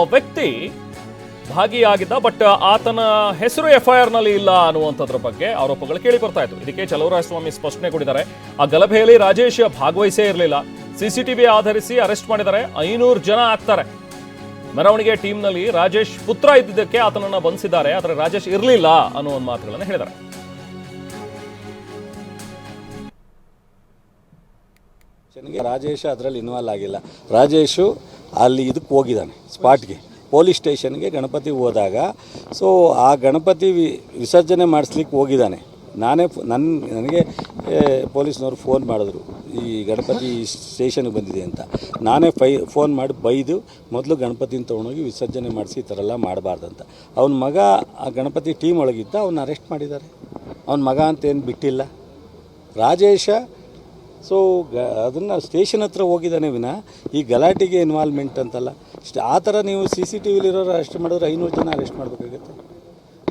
ಒಬ್ಬ ವ್ಯಕ್ತಿ ಭಾಗಿಯಾಗಿದ್ದ ಬಟ್ ಆತನ ಹೆಸರು ಎಫ್ಐಆರ್ನಲ್ಲಿ ಇಲ್ಲ ಅನ್ನುವಂಥದ್ರ ಬಗ್ಗೆ ಆರೋಪಗಳು ಕೇಳಿ ಬರ್ತಾ ಇತ್ತು ಇದಕ್ಕೆ ಚಲವರಾಯಸ್ವಾಮಿ ಸ್ಪಷ್ಟನೆ ಕೊಟ್ಟಿದ್ದಾರೆ ಆ ಗಲಭೆಯಲ್ಲಿ ರಾಜೇಶ್ ಭಾಗವಹಿಸೇ ಇರಲಿಲ್ಲ. ಸಿಸಿಟಿವಿ ಆಧರಿಸಿ ಅರೆಸ್ಟ್ ಮಾಡಿದ್ದಾರೆ ಐನೂರು ಜನ ಆಗ್ತಾರೆ. ಮೆರವಣಿಗೆ ಟೀಮ್ನಲ್ಲಿ ರಾಜೇಶ್ ಪುತ್ರ ಇದ್ದಿದ್ದಕ್ಕೆ ಆತನನ್ನ ಬಂಧಿಸಿದ್ದಾರೆ. ಆದರೆ ರಾಜೇಶ್ ಇರಲಿಲ್ಲ ಅನ್ನೋ ಒಂದು ಮಾತುಗಳನ್ನು ಹೇಳಿದ್ದಾರೆ. ರಾಜೇಶ್ ಅದರಲ್ಲಿ ಇನ್ವಾಲ್ವ್ ಆಗಿಲ್ಲ. ರಾಜೇಶು ಅಲ್ಲಿ ಇದಕ್ಕೆ ಹೋಗಿದ್ದಾನೆ, ಸ್ಪಾಟ್ಗೆ. ಪೊಲೀಸ್ ಸ್ಟೇಷನ್ಗೆ ಗಣಪತಿ ಹೋದಾಗ. ಸೊ ಆ ಗಣಪತಿ ವಿಸರ್ಜನೆ ಮಾಡಿಸ್ಲಿಕ್ಕೆ ಹೋಗಿದ್ದಾನೆ. ನಾನೇ ನನ್ನ ನನಗೆ ಪೊಲೀಸ್ನವ್ರು ಫೋನ್ ಮಾಡಿದ್ರು, ಈ ಗಣಪತಿ ಸ್ಟೇಷನ್ಗೆ ಬಂದಿದೆ ಅಂತ. ನಾನೇ ಫೈ, ಫೋನ್ ಮಾಡಿ ಬೈದು, ಮೊದಲು ಗಣಪತಿನ ತೊಗೊಂಡೋಗಿ ವಿಸರ್ಜನೆ ಮಾಡಿಸಿ ಈ ಥರ ಎಲ್ಲ ಮಾಡಬಾರ್ದಂತ ಅವನ ಮಗ, ಆ ಗಣಪತಿ ಟೀಮ್ ಒಳಗಿದ್ದ ಅವನ್ನ ಅರೆಸ್ಟ್ ಮಾಡಿದ್ದಾರೆ. ಅವನ ಮಗ ಅಂತ ಏನು ಬಿಟ್ಟಿಲ್ಲ. ರಾಜೇಶ ಸೊ ಗ ಅದನ್ನು ಸ್ಟೇಷನ್ ಹತ್ರ ಹೋಗಿದ್ದಾನೆ ವಿನ. ಈ ಗಲಾಟೆಗೆ ಇನ್ವಾಲ್ವ್ಮೆಂಟ್ ಅಂತಲ್ಲ. ಆ ಥರ ನೀವು ಸಿ ಸಿ ಟಿ ವಿಲಿರೋರು ಅರೆಸ್ಟ್ ಮಾಡಿದ್ರೆ ಐನೂರು ಜನ ಅರೆಸ್ಟ್ ಮಾಡಬೇಕಾಗತ್ತೆ.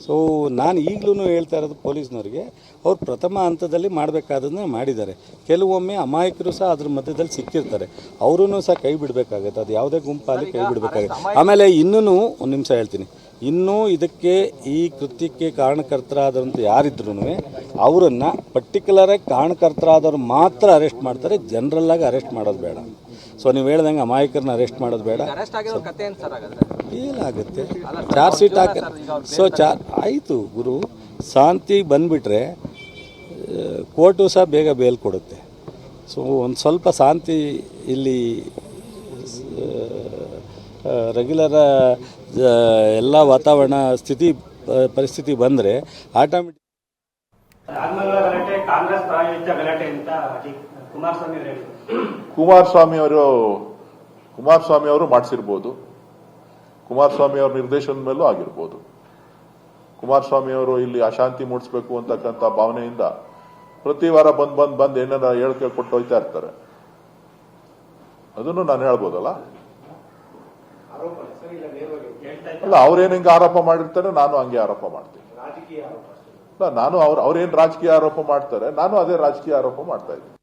ಸೊ ನಾನು ಈಗಲೂ ಹೇಳ್ತಾ ಇರೋದು ಪೊಲೀಸ್ನವ್ರಿಗೆ ಅವ್ರು ಪ್ರಥಮ ಹಂತದಲ್ಲಿ ಮಾಡಬೇಕಾದದನ್ನ ಮಾಡಿದ್ದಾರೆ. ಕೆಲವೊಮ್ಮೆ ಅಮಾಯಕರು ಸಹ ಅದ್ರ ಮಧ್ಯದಲ್ಲಿ ಸಿಕ್ಕಿರ್ತಾರೆ. ಅವರೂ ಸಹ ಕೈ ಬಿಡಬೇಕಾಗತ್ತೆ. ಅದು ಯಾವುದೇ ಗುಂಪಲ್ಲಿ ಕೈ ಬಿಡಬೇಕಾಗತ್ತೆ. ಆಮೇಲೆ ಇನ್ನೂ ಒಂದು ನಿಮಿಷ ಹೇಳ್ತೀನಿ. ಇನ್ನೂ ಇದಕ್ಕೆ ಈ ಕೃತ್ಯಕ್ಕೆ ಕಾರಣಕರ್ತರಾದಂಥ ಯಾರಿದ್ರು ಅವರನ್ನು ಪರ್ಟಿಕ್ಯುಲರಾಗಿ ಕಾರಣಕರ್ತರಾದವ್ರು ಮಾತ್ರ ಅರೆಸ್ಟ್ ಮಾಡ್ತಾರೆ ಜನರಲ್ಲಾಗಿ ಅರೆಸ್ಟ್ ಮಾಡೋದು ಬೇಡ. ಸೊ ನೀವು ಹೇಳ್ದಂಗೆ ಅಮಾಯಕರನ್ನ ಅರೆಸ್ಟ್ ಮಾಡೋದು ಬೇಡ. ಏನಾಗುತ್ತೆ ಚಾರ್ಜ್ ಶೀಟ್ ಹಾಕ ಸೊ ಚಾರ್ ಆಯಿತು ಗುರು ಶಾಂತಿ ಬಂದುಬಿಟ್ರೆ ಕೋರ್ಟು ಸಹ ಬೇಗ ಬೇಲ್ ಕೊಡುತ್ತೆ. ಸೊ ಒಂದು ಸ್ವಲ್ಪ ಶಾಂತಿ ಇಲ್ಲಿ ರೆಗ್ಯುಲರ ಎಲ್ಲ ವಾತಾವರಣ ಸ್ಥಿತಿ ಪರಿಸ್ಥಿತಿ ಬಂದರೆ ಆಟೋಮೆಟಿಕ್ ಆದ್ಮೇಲೆ ಗಲಾಟೆ ಕಾಂಗ್ರೆಸ್ ಪ್ರಾಯೋಜಿತ ಗಲಾಟೆ ಅಂತ ಡಿ- ಕುಮಾರಸ್ವಾಮಿ ಅವರು ಹೇಳಿದ್ರು. ಕುಮಾರಸ್ವಾಮಿ ಅವರು ಕುಮಾರಸ್ವಾಮಿ ಅವರು ಮಾಡಿಸಿರ್ಬೋದು. ಕುಮಾರಸ್ವಾಮಿ ಅವ್ರ ನಿರ್ದೇಶನದ ಮೇಲೂ ಆಗಿರ್ಬೋದು. ಕುಮಾರಸ್ವಾಮಿ ಅವರು ಇಲ್ಲಿ ಅಶಾಂತಿ ಮೂಡಿಸಬೇಕು ಅಂತಕ್ಕಂಥ ಭಾವನೆಯಿಂದ ಪ್ರತಿ ವಾರ ಬಂದ್ ಬಂದ್ ಬಂದ್ ಏನಾರ ಹೇಳಿಕೆ ಕೊಟ್ಟು ಹೋಯ್ತಾ ಇರ್ತಾರೆ. ಅದನ್ನು ನಾನು ಹೇಳ್ಬೋದಲ್ಲ? ಅಲ್ಲ ಅವ್ರೇನ್ ಹಿಂಗೆ ಆರೋಪ ಮಾಡಿರ್ತಾರೆ, ನಾನು ಹಂಗೆ ಆರೋಪ ಮಾಡ್ತೀನಿ. ಅಲ್ಲ, ನಾನು ಅವ್ರು ಅವ್ರೇನ್ ರಾಜಕೀಯ ಆರೋಪ ಮಾಡ್ತಾರೆ, ನಾನು ಅದೇ ರಾಜಕೀಯ ಆರೋಪ ಮಾಡ್ತಾ ಇದ್ದೀನಿ.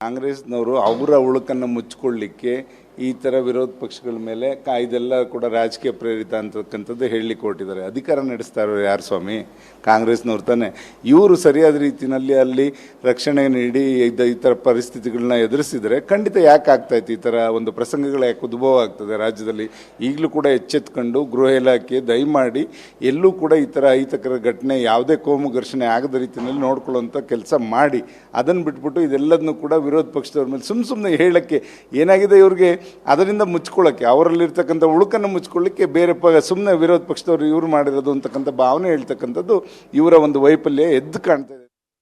ಕಾಂಗ್ರೆಸ್ನವರು ಅವರ ಉಳುಕನ್ನು ಮುಚ್ಚಿಕೊಳ್ಳಿಕ್ಕೆ ಈ ಥರ ವಿರೋಧ ಪಕ್ಷಗಳ ಮೇಲೆ ಕಾ ಇದೆಲ್ಲ ಕೂಡ ರಾಜಕೀಯ ಪ್ರೇರಿತ ಅಂತಕ್ಕಂಥದ್ದು ಹೇಳಿ ಕೊಟ್ಟಿದ್ದಾರೆ. ಅಧಿಕಾರ ನಡೆಸ್ತಾ ಇರೋರು ಯಾರು ಸ್ವಾಮಿ? ಕಾಂಗ್ರೆಸ್ನವ್ರು ತಾನೆ. ಇವರು ಸರಿಯಾದ ರೀತಿಯಲ್ಲಿ ಅಲ್ಲಿ ರಕ್ಷಣೆ ನೀಡಿ ಇದ್ದ ಈ ಥರ ಪರಿಸ್ಥಿತಿಗಳನ್ನ ಎದುರಿಸಿದರೆ ಖಂಡಿತ ಯಾಕೆ ಆಗ್ತಾ ಇತ್ತು ಈ ಥರ ಒಂದು ಪ್ರಸಂಗಗಳು ಯಾಕೆ ಉದ್ಭವ ಆಗ್ತದೆ ರಾಜ್ಯದಲ್ಲಿ? ಈಗಲೂ ಕೂಡ ಎಚ್ಚೆತ್ಕೊಂಡು ಗೃಹ ಇಲಾಖೆ ದಯಮಾಡಿ ಎಲ್ಲೂ ಕೂಡ ಈ ಥರ ಅಹಿತಕರ ಘಟನೆ ಯಾವುದೇ ಕೋಮು ಘರ್ಷಣೆ ಆಗದ ರೀತಿಯಲ್ಲಿ ನೋಡ್ಕೊಳ್ಳೋಂಥ ಕೆಲಸ ಮಾಡಿ. ಅದನ್ನು ಬಿಟ್ಬಿಟ್ಟು ಇದೆಲ್ಲದನ್ನು ಕೂಡ ವಿರೋಧ ಪಕ್ಷದವ್ರ ಮೇಲೆ ಸುಮ್ಮ ಸುಮ್ಮನೆ ಹೇಳೋಕ್ಕೆ ಏನಾಗಿದೆ ಇವ್ರಿಗೆ? ಅದರಿಂದ ಮುಚ್ಕೊಳ್ಳೋಕ್ಕೆ ಅವರಲ್ಲಿರ್ತಕ್ಕಂಥ ಉಳುಕನ್ನು ಮುಚ್ಕೊಳ್ಳಿಕ್ಕೆ ಬೇರೆ ಪ ಸುಮ್ಮನೆ ವಿರೋಧ ಪಕ್ಷದವರು ಇವರು ಮಾಡಿರೋದು ಅಂತಕ್ಕಂಥ ಭಾವನೆ ಹೇಳ್ತಕ್ಕಂಥದ್ದು ಇವರ ಒಂದು ವೈಫಲ್ಯ ಎದ್ದು ಕಾಣ್ತಾ ಇದೆ.